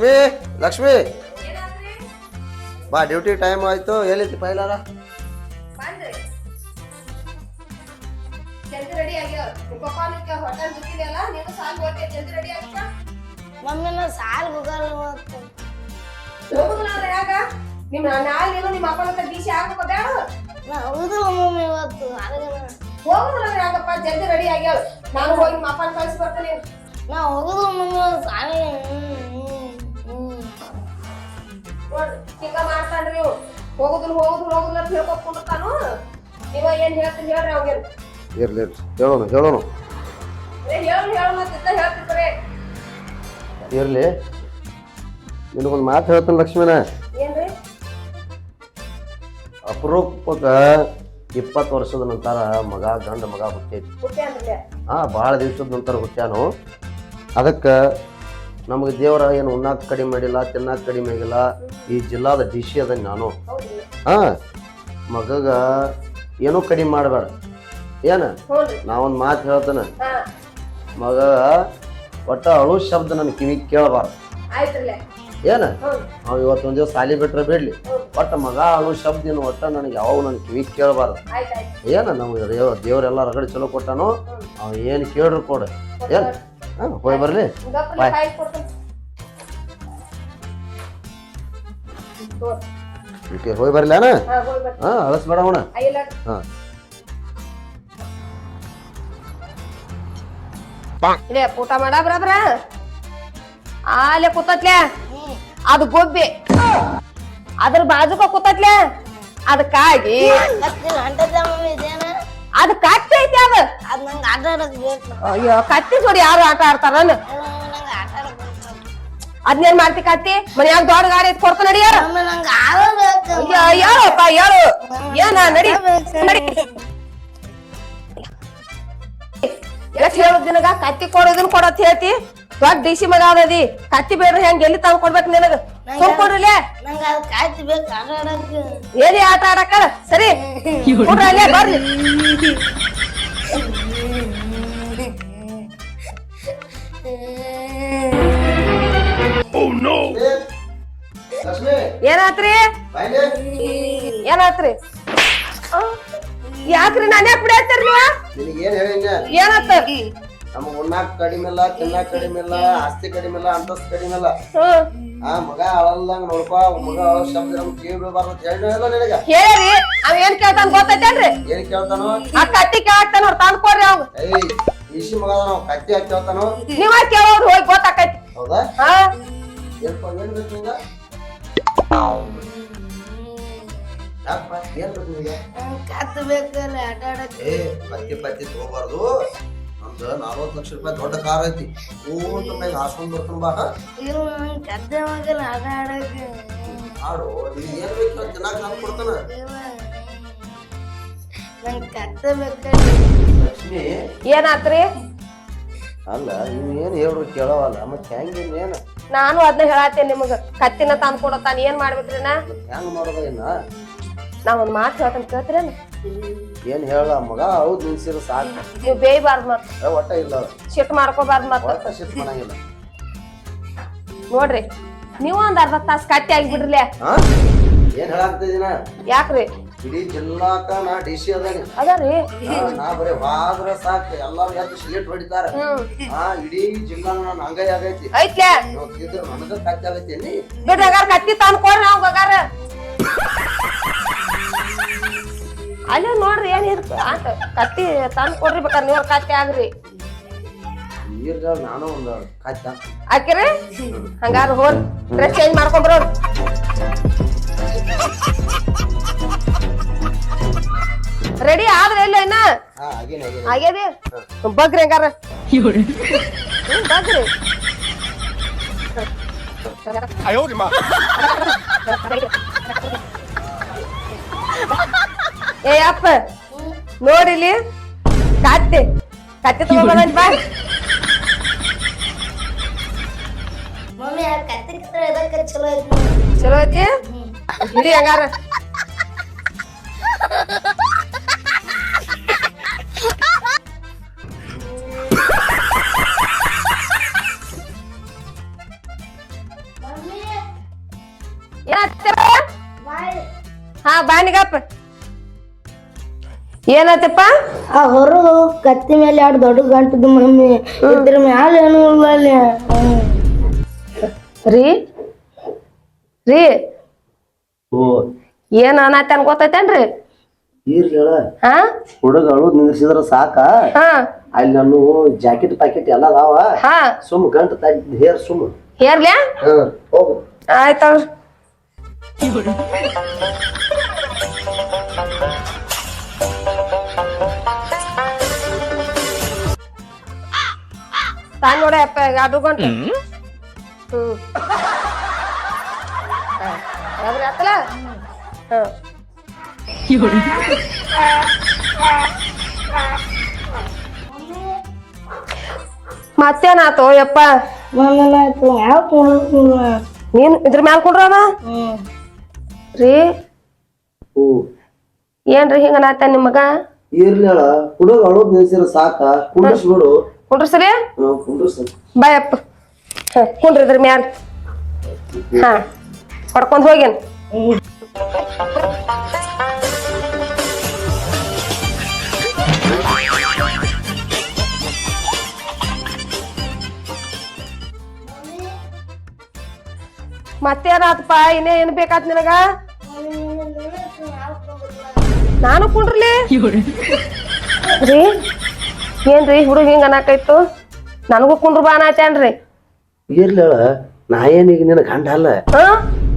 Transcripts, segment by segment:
ಲಕ್ಷ್ಮಿ ಲಕ್ಷ್ಮಿ. ಬಾ duty time ಆಯ್ತು. ಎಲ್ಲಿತ್ತು ಪೈಲಾರ? ನೀನು ಸಾಲ್ ಹೋಗಲ್ಲ ಇವತ್ತು. ಹೋಗುದಿಲ್ಲ ಅಂದ್ರೆ ಯಾಕ? ನಿಮ್ಮ ನಾಳೆ ನೀನು ನಿಮ್ಮ ಅಪ್ಪನ ಹತ್ರ ಬೀಸಿ ಹಾಕಪ್ಪ ಬೇಡ ನಾ ಹೋಗುದಿಲ್ಲ ಮಮ್ಮಿ ಇವತ್ತು. ಹೋಗುದಿಲ್ಲ ಯಾಕಪ್ಪ? ಜಲ್ದಿ ರೆಡಿ ಆಗ್ಯಾವ ನಾನು ಹೋಗಿ ನಿಮ್ಮ ಅಪ್ಪನ ಕಳ್ಸಿ ಬರ್ತೀನಿ. ನಾ ಹೋಗುದು ಮಮ್ಮಿ ಸಾಲಿ ನೋಡ್ರಿ ಹಿಂಗ ಮಾಡ್ತಾನ್ರಿ ಇವ್ ಹೋಗುದಿಲ್ಲ ಹೋಗುದಿಲ್ಲ ಹೋಗುದಿಲ್ಲ ಅಂತ ಹೇಳ್ಕೊತ್ ಕುಂಡಿರ್ತಾನು ನೀವ ಏನ್ ಹೇಳ್ತೀನಿ ಹೇಳ್ರಿ ಅವ್ಗೇನು. ಇರ್ಲಿ ಇರ್ಲಿ. ಹೇಳೋಣ ಹೇಳೋಣ. ಹೇಳು ಹೇಳು ಮತ್ತೆ ಹೇಳ್ತಿದ್ರೆ ಇರ್ಲಿ. ನಿನಗೊಂದು ಮಾತು ಹೇಳ್ತಾನೆ ಲಕ್ಷ್ಮೀನ? ಏನ್ರಿ? ಅಪರೂಪಕ್ಕ ಇಪ್ಪತ್ತು ವರ್ಷದ ನಂತರ ಮಗ ಗಂಡ ಮಗ ಹುಟ್ಟೈತಿ ಹುಟ್ಟೆ ಅಂದ್ರೆ ಹಾ ಭಾಳ ದಿವಸದ ನಂತರ ಹುಟ್ಟ್ಯಾನು ಅದಕ್ಕೆ ನಮಗೆ ದೇವರ ಏನು ಉಣ್ಣಾಕ್ ಕಡಿಮೆ ಮಾಡಿಲ್ಲ ತಿನ್ನಾಕ್ ಕಡಿಮೆ ಆಗಿಲ್ಲ. ಈ ಜಿಲ್ಲಾದ ಡಿ ಸಿ ಅದ ನಾನು. ಹಾಂ ಮಗಗ ಏನೂ ಕಡಿಮೆ ಮಾಡಬೇಡ. ಏನು? ನಾವೊಂದು ಮಾತು ಹೇಳ್ತಾನೆ. ಮಗ ಒಟ್ಟ ಅಳು ಶಬ್ದ ನನ್ನ ಕಿವಿಗೆ ಕೇಳಬಾರ್ದು. ಏನು? ಹ್ಞೂ ಇವತ್ತು ಒಂದು ದಿವಸ ಸಾಲಿ ಬಿಟ್ರೆ ಬಿಡ್ಲಿ. ಒಟ್ಟ ಮಗ ಅಳು ಶಬ್ದ ಏನು ಒಟ್ಟ ನನಗೆ ಯಾವ ನನ್ನ ಕಿವಿಗೆ ಕೇಳಬಾರ್ದು. ಏನು ನಮ್ಗೆ ದೇವ್ರ ದೇವರೆಲ್ಲ ರಗಡೆ ಚಲೋ ಕೊಟ್ಟಾನು? ಅವ ಏನು ಕೇಳ್ರು ಕೊಡು. ಏನು? ಹಾಂ ಹೋಗಿ ಬರಲಿ ಬಾಯ್. ಓಕೆ ಹೋಗಿ ಬರಲಿ ಅಣ್ಣ ಹಾ ಅಯ್ಯಲ್ಲ ಹಾಂ ಇಲ್ಲೇ. ಊಟ ಮಾಡ ಬರಬ್ರ ಆಲೆ ಕೂತತ್ಲೆ. ಅದು ಗೊಬ್ಬೆ ಅದ್ರ ಬಾಜುಕ ಕೂತತ್ಲೆ. ಅದ್ ಕಾಗಿ ಅದ್ ಕತ್ತಿ ಐತಿ ಅದು. ಅದ್ ನಂಗೆ ಆಟ ಆಡಕ್ ಬೇಕು. ಅಯ್ಯೋ ಕತ್ತಿ ಜೋಡಿ ಯಾರು ಆಟ ಆಡ್ತಾರ ನಂಗೆ ಆಟ ಆಡಕ್ ಬೇಕು. ಅದ್ನೇನ್ ಮಾಡ್ತಿ ಕತ್ತಿ? ಮನ್ಯಾಗ ದೊಡ್ಡ ಗಾಡಿ ಐತಿ ಕೊಡ್ತ ನಡಿಯಾರ ಯಾರು. ನಂಗೆ ಅಯ್ಯೋ ಹೇಳಪ್ಪ ಹೇಳು ಏನ ನಡಿ. ನಡಿ. ಎಷ್ಟ್ ಹೇಳುದ್ ನಿನಗ? ಕತ್ತಿ ಕೊಡೋದನ್ ಕೊಡತ್ ಹೇಳ್ತಿ? ದೊಡ್ಡ ಡಿಸಿ ಮಗ ಅದದಿ. ಕತ್ತಿ ಬೇಡ್ರಿ ಹೆಂಗ್ ಎಲ್ಲಿ ತಂದ್ ಕೊಡ್ಬೇಕು ನಿನಗ? ಸುಮ್ ಕೊಡ್ರಿಲೆ ನಂಗೆ ಅದು ಕಾಯ್ತಿ ಬೇಕು ಆಟ ಆಡಕ್ಕ ಏನಿ ಆಟ ಆಡಕ ಸರಿ. ಕೊಡ್ರಿ ಅಲ್ಲೇ ಬರ್ರಿ ಏನಾತ್ರಿ ಏನಾತ್ರಿ ಯಾಕ್ರಿ ನಾನು ಯಾಕೆ ಬಿಡಾತ್ತೀರಿ ನೀವು ನಿನಗೆ ಏನು ಹೇಳಿನ ಏನಾತ ನಮಗೆ ಉಣ್ಣಾಕ್ ಕಡಿಮೆ ಇಲ್ಲ ತಿನ್ನಾಕ್ ಕಡಿಮೆ ಇಲ್ಲ ಆಸ್ತಿ ಕಡಿಮೆ ಇಲ್ಲ ಅಂತಸ್ತು ಕಡಿಮೆ ಇಲ್ಲ. ಆ ಮಗ ಅಳಲ್ದಂಗ ನೋಡ್ಕೊ ಮಗ ಅಳ ಶಬ್ದ ನಮ್ಗೆ ಕೇಳಿ ಬಿಡಬಾರ್ದು ಅಂತ ಹೇಳಿ ಇಲ್ಲ ನಿನಗೆ? ಹೇಳಿ ಅವ ಏನ್ ಕೇಳ್ತಾನ ಗೊತ್ತೈತೇನ್ರಿ? ಏನ್ ಕೇಳ್ತಾನೋ? ಆ ಕತ್ತಿ ಕೇಳ್ತಾನ ಅವ್ರ ತಂದ್ ಕೊಡ್ರಿ ಅವ್ ಏಯ್ ಇಸಿ ಮಗ ನಾವು ಕತ್ತಿ ಹಾಕಿ ಕೇಳ್ತಾನೋ? ನೀವ ಕೇಳೋರು ಹೋಗಿ ಗೊತ್ತಾಕೈತಿ. ಹೌದಾ? ಹಾ. ಏನ್ ಬೇಕು ನಿಂಗ? ಯಾಕಪ್ಪ ಏನ್ ಬೇಕು ಕತ್ತು ಬೇಕಲ್ಲ ಆಟ ಆಡಕ್ಕೆ ಏ ಪತ್ತಿ ಪತ್ತಿ ತಗೋಬಾರ್ದು. ನಮ್ದು ನಲ್ವತ್ತು ಲಕ್ಷ ರೂಪಾಯಿ ದೊಡ್ಡ ಕಾರ್ ಐತಿ. ಊಟ ಹಾಸ್ಕೊಂಡ್ ಬರ್ತಾನ ಬಾ ನಂಗೆ ಆಟ ಆಡಕ್ಕೆ ಆಡು ಏನ್ ಬೇಕು ತಿನ್ನಾಕ ನಾನು ಕೊಡ್ತಾನ. ನಂಗೆ ಲಕ್ಷ್ಮಿ. ಏನಾತ್ರಿ? ಅಲ್ಲ ಏನು ಹೇಳ್ರು ಕೇಳವಲ್ಲ ಮತ್ತೆ ಹೆಂಗೆ ಏನು? ನಾನು ಅದನ್ನ ಹೇಳತ್ತೇನೆ ನಿಮಗ. ಕತ್ತಿನ ತಂದು ಕೊಡತ್ತಾನ ಏನ್ ಮಾಡ್ಬೇಕ್ರಿ ನಾ? ಹೆಂಗ್ ಮಾಡೋದ ಏನ ನಾ ಒಂದ್ ಮಾತು ಹೇಳ್ತಾನೆ ಕೇಳ್ತೀರೇನು? ಏನ್ ಹೇಳ ಮಗ? ಹೌದು ನಿಲ್ಸಿರ ಸಾಕು. ನೀವು ಬೇಯಬಾರ್ದು ಮತ್ತೆ ಏ, ಒಟ್ಟ ಇಲ್ಲ ಶಿಫ್ಟ್ ಮಾಡ್ಕೋಬಾರ್ದು ಮತ್ತೆ ಒಟ್ಟ ಶಿಫ್ಟ್ ಮಾಡಂಗಿಲ್ಲ. ನೋಡ್ರಿ ನೀವು ಒಂದ್ ಅರ್ಧ ತಾಸು ಕಟ್ಟಿ ಆಗ್ಬಿಡ್ರಿ ಹಾ ಏನ್ ಹೇಳಾಗ್ತಿದ್ದೀನ ಯಾಕ್ರಿ? ಇಡೀ ಜಿಲ್ಲಾಕ ನಾ ಡಿ ಸಿ ಅದಾನಿ. ಅದಾರಿ? ಹಾ, ನಾ ಬರೀ ವಾದ್ರ ಸಾಕು. ಎಲ್ಲಾರು ಎದ್ದು ಸಿಲೇಟ್ ಹೊಡಿತಾರ. ಹ್ಮ್. ಹಾ ಇಡೀ ಜಿಲ್ಲಾ ನನ್ನ ಹಂಗೈ ಆಗೈತಿ. ಐತ್ಲೆ? ಇದ್ರ ನನಗ ಕಚ್ಚ ಆಗೈತಿ ಬಿಡ್ರಿ ಹಂಗಾರ ಕತ್ತಿ ತಂದ್ ಕೊಡ್ರಿ ನಾವ್ ಗಗಾರ ಅಲ್ಲೇ ನೋಡ್ರಿ ಏನ್ ಇರ್ತ ಆತ ಕತ್ತಿ ತಂದ್ ಕೊಡ್ರಿ ಬೇಕಾದ್ರೆ ನೀವ್ ಕತ್ತಿ ಆಗ್ರಿ ನೀರ್ಗ ನಾನು ಒಂದು ಕಚ್ಚ ಹಾಕಿರಿ? ಹಂಗಾರ ಹೋರ್. ಡ್ರೆಸ್ ಚೇಂಜ್ ಮಾಡ್ಕೊಂಡ್ರ ರೆಡಿ ಆದ್ರೆ ಇಲ್ಲ ಇನ್ನ? ಹಾ ಆಗೇನಿ ಆಗೇನಿ. ಆಗ್ಯದಿ? ಬಗ್ರಿ ಹಂಗಾರ. ಬಗ್ರಿ. ಏ ಅಪ್ಪ. ನೋಡಿಲಿ? ಕತ್ತೆ ಕತ್ತೆ ತಗೊಂಡ್ ಬಾ ಮಮ್ಮಿ ಆ ಚಲೋ ಐತಿ? ಚಲೋ ಹಂಗಾರ. ಹಾ ಬಾನಿಗಪ್ಪ ಏನಾಯ್ತಪ್ಪ ಆ ಹೊರ ಕತ್ತಿ ಮೇಲೆ ಎರಡು ದೊಡ್ಡ ಗಂಟದ ಮಮ್ಮಿ. ಇದ್ರ ಮ್ಯಾಲ ಏನು ಅಲ್ಲಿ ರೀ ರೀ. ಓ ಏನ್ ಅನಾತ ಗೊತ್ತೈತೇನ್ರಿ? ಹೇಳ. ಹಾ? ಹುಡುಗ ಅಳು ನಿಂದ್ರಿಸಿದ್ರ ಸಾಕ. ಹಾ. ಅಲ್ಲಿ ನಾನು ಜಾಕೆಟ್ ಪ್ಯಾಕೆಟ್ ಎಲ್ಲ ಅದಾವ. ಹಾ. ಸುಮ್ ಗಂಟ ಹೇರ್ ಸುಮ್. ಹೇರ್ಲ್ಯಾ? ಹಾ ಹೋಗು. ಆಯ್ತವ್ರಿ ತಾನ್ ನೋಡ ಅಪ್ಪ ಎರಡು ಗಂಟೆ. ಹ್ಮ್. ಆತಲ್ಲ ಮತ್ತೇನಾತು ಯಪ್ಪ? ನೀನ್ ಇದ್ರ ಮ್ಯಾಲ ಕುಡ್ರವ ಹ್ಮ್. ರೀ? ಓ ಏನ್ರಿ ಹಿಂಗ ನಾತ ನಿಮಗ ಇರ್ಲಿ ಹೇಳ ಹುಡುಗ ಅಳುದ್ ನಿಲ್ಸಿರ ಸಾಕ ಕುಂಡ್ರಿಸ್ಬಿಡು. ಕುಂಡ್ರಿ ಸರಿ ಹಾ ಕುಂಡ್ರಿಸ್ ಬಾಯಪ್ಪ ಹ ಕುಂಡ್ರಿ ಇದ್ರ ಮ್ಯಾಲ. ಹಾ ಹೊಡ್ಕೊಂಡ್ ಹೋಗ್ಯಾನ ಮತ್ತೇನಾತಪ್ಪ? ಇನ್ನೇ ಏನ್ ಬೇಕಾತ್ ನಿನಗ? ನಾನು ಕುಂಡ್ರಲಿ? ರೀ? ಏನ್ರಿ ಹುಡುಗ ಹಿಂಗ ಅನ್ನಕೈತು? ನನಗೂ ಕುಂಡ್ರು ಬಾನ ಆಯ್ತೇನ್ರಿ ಇರ್ಲಿ ಹೇಳ ನಾ ಏನೀಗ ನಿನ್ನ ಗಂಡ ಅಲ್ಲ ಹಾ?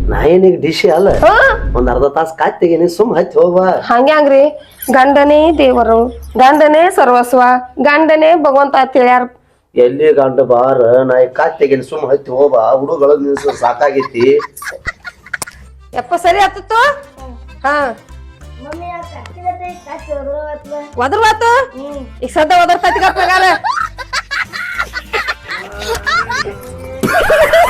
ನಾ ಏನೀಗ ಡಿಶಿ ಅಲ್ಲ ಹಾ? ಒಂದ್ ಅರ್ಧ ತಾಸ್ ಕಾಯ್ತಿಗೇನಿ ಸುಮ್ ಹತ್ತಿ ಹೋಗ್ವಾ ಹಂಗ್ಯಾಂಗ್ರಿ ಗಂಡನೇ ದೇವರು ಗಂಡನೇ ಸರ್ವಸ್ವ ಗಂಡನೇ ಭಗವಂತ ಅಂತ ಹೇಳ್ಯಾರ. ಎಲ್ಲಿ ಗಂಡ ಬಾರ ನಾ ಈಗ ಕಾಯ್ತಿಗೇನಿ ಸುಮ್ ಹತ್ತಿ ಹೋಗ್ಬಾ ಹುಡುಗಳ ನಿಲ್ಸ ಸಾಕಾಗೈತಿ. ಯಪ್ಪ ಸರಿ ಹತ್ತಿತ್ತು ಹಾ. ಕತ್ತಿ ಗತೆ ಕತ್ತಿ ಹೊರಗತ್ಲ ಒದ್ರ ಮಾತು ಹ್ಮ್. ಈಗ ಸದ್ದ ಒದರ್ತೈತಿ ಗಪ್ಪಗಾರ